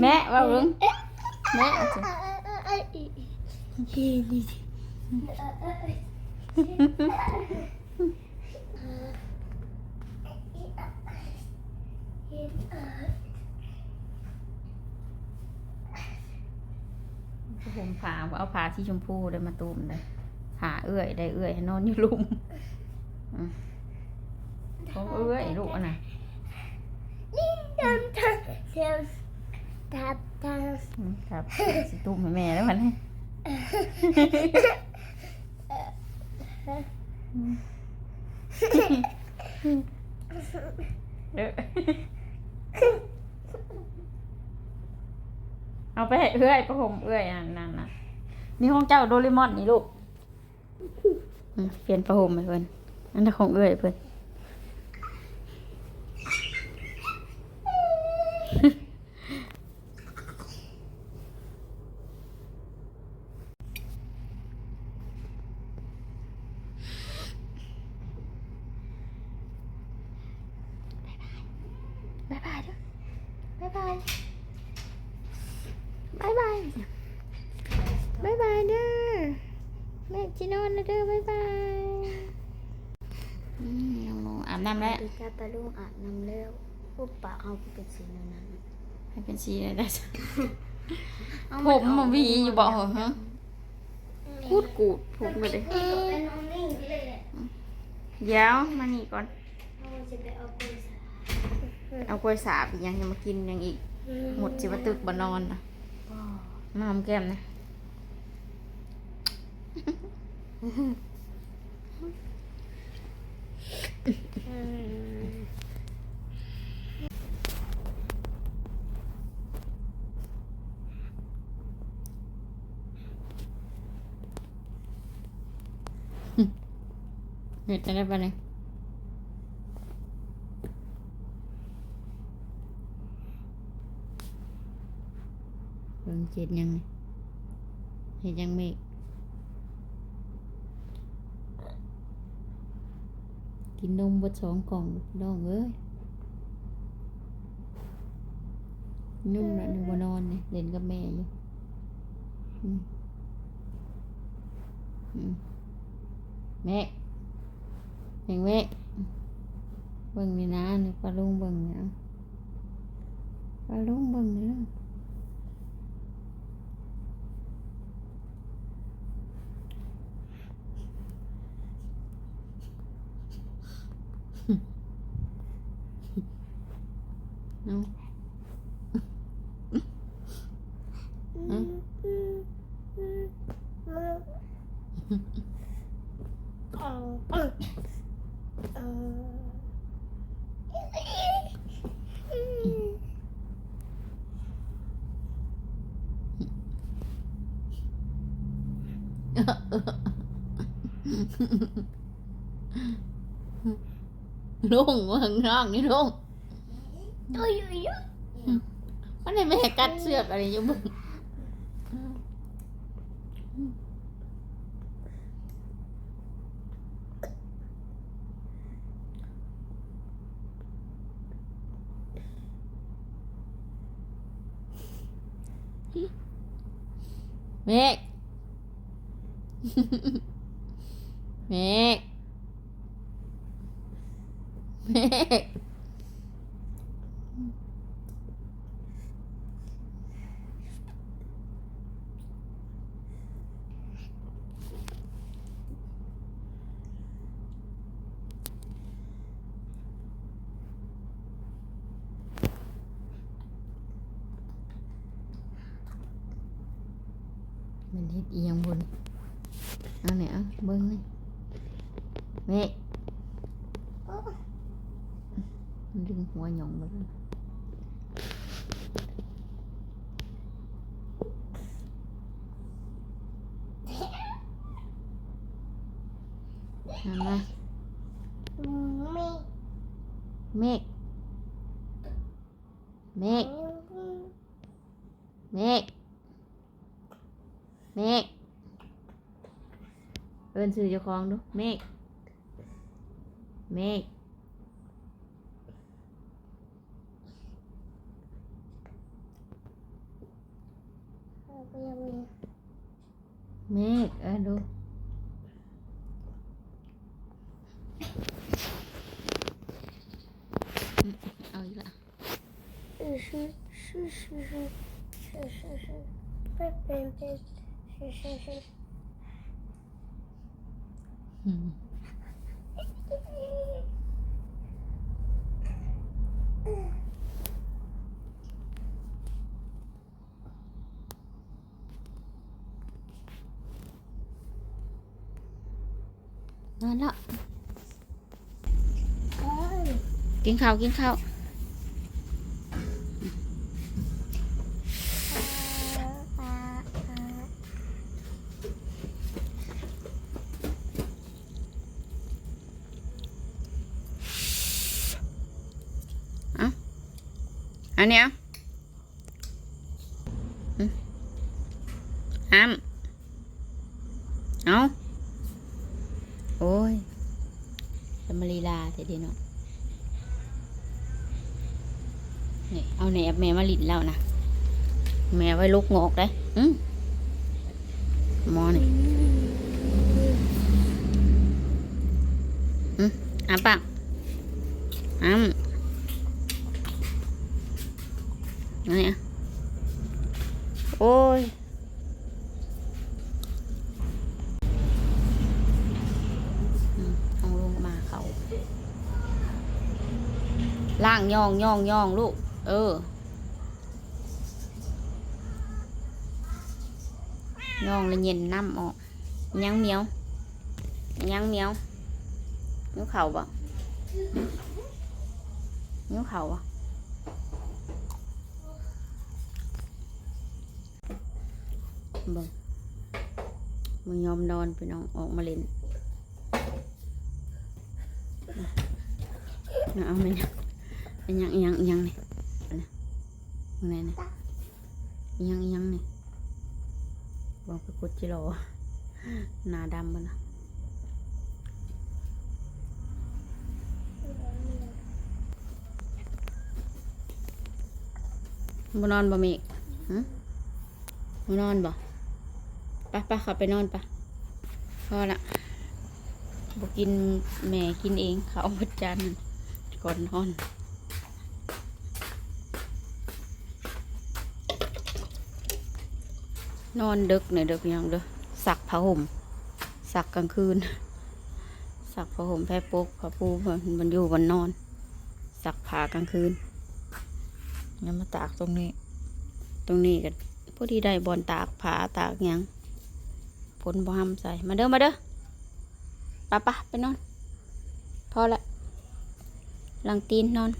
แม่ว่า ผมผ่าเอาผ่าที่ชมพูได้มาตูมเลยผ่าเอื้อยได้เอื้อยให้นอนอยู่ลุมอืมของเอื้อยลูกอันน่ะทับทับอืมครับสิตูมให้แม่แล้วมันให้ เอาไปให้เอื้อยประผมเอื้อยอันนั่นน่ะนี่ของเจ้าโดเรมอนนี่ลูกเปลี่ยนประผมไปเพิ่นอันนั้นของเอื้อยเพื่อน บ๊ายบายด้วย บ๊ายบายบ๊ายบายบ๊ายบายเด้อแม่จินอนนะเด้อบ๊ายบายอืมน้องๆอาบน้ำแล้วดีจ้าปลาลุงอาบน้ำแล้วปุ๊บปากเขาก็เป็นสีนั้นนั้นให้เป็นชีอะไรได้จ้ะผมมันหวีอยู่บ่เหรอฮะพูดกูดพูดมาเลยเป็นน้องนิ่งเลยเดี๋ยวมานี่ก่อน เขาจะไปเอาปืนสาเอากล้วยสาบอีกอยังจะมากินอยังอีก หมดสิว่าตึกบ่นอนนะมาหอมแก้มนะเห็ดอะไรบ้างเนี่ย เจ็ดยังไงเห็ดยังเมฆกินนมบดสองกล่องน้องเอ้ยนุ่มละหนึ่งบนอนเนี่ยเล่นกับแม่อยู่แม่แม่งแม่เบิ่งนี่นะนี่ปลาลุงเบิ่งเนี่ยปลาลุงเบิ่งนี่ นะเอา ลุงว่าข้างนอกนี่ลุงตัวอยู่อยู่มันได้แม่กัดเสือกอะไรอยู่บึงเมฆเมฆเมันเฮ็ดอีหยังบนเอาเนี่ยเอาเบิ่งนี่เมฆมัึงหัวหยองมาเลยเอามาไม่เมฆเมฆเมฆเมฆเอินสื่อเจ้าของดู เมฆเมฆ Mek, aduh. Mm-hmm. นอนแล้วกินข้าวกินข้าวอันเนี้ยอืมอ้ำเอา โอ้ยจะมาลีลาแต่เดียวเนาะนี่เอาแหนบแม่มาลินแล้วนะ แม่ไว้ลูกงอกได้อืมมอนี่อืมอ้าปากอ้ำนี่อะโอ้ย ล่างย่องย่องย่องลูก เออย่องแล้วเย็นน้ำออกยังเหมียวยังเหมียวนิ้วเข่าบ่นิ้วเข่าบ่เบิ่งมึงยอมนอนพี่น้องออกมาเล่นน่ะเอาไหมเนี่ย อันยังอันยังอันยังนี่นน่ะมึงไหนนี่อันยังอันยังนี่บอกไปกดจิโร่หน้าดำมันนะบนอนบ่เมกฮะบนอนบ่ปไปขับไปนอนปะพอละบอกินแม่กินเองเขาเอาประจานก่อนนอน นอนดึกหน่ยดึกยังเด้อสักผ้าห่มสักกลางคืน สักผ้าห่มแพรปุกผ้าปูมันมันอยู่บนนอน สักผ้ากลางคืนแล้วมาตากตรงนี้ ตรงนี้กันพอดีได้บอลตากผ้าตากยังผลบ่ห้ำใส่มาเด้อมาเด้อปะปะไปนอน พอละหลังตีนนอน